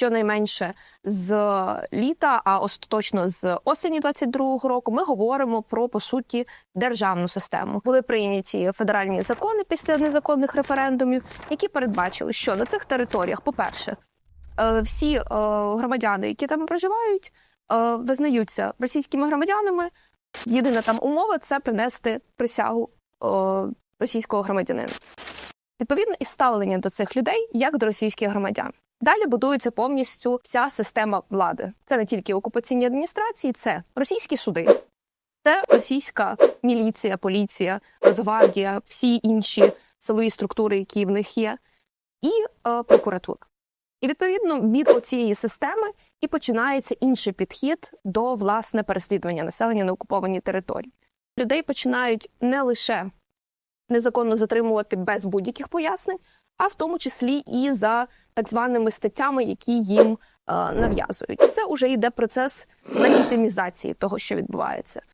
щонайменше з літа, а остаточно з осені 22-го року, ми говоримо про по суті державну систему. Були прийняті федеральні закони після незаконних референдумів, які передбачили, що на цих територіях, по-перше, е, всі е, громадяни, які там проживають, е, визнаються російськими громадянами. Єдина там умова це принести присягу російського громадянина. Відповідно, і ставлення до цих людей як до російських громадян. Далі будується повністю вся система влади. Це не тільки окупаційні адміністрації, це російські суди, це російська міліція, поліція, Нацгвардія, всі інші силові структури, які в них є, і е, прокуратура. І відповідно від цієї системи і починається інший підхід до власне переслідування населення на окупованій території. Людей починають не лише незаконно затримувати без будь-яких пояснень, а в тому числі і за так званими статтями, які їм е, нав'язують. Це вже йде процес легітимізації того, що відбувається.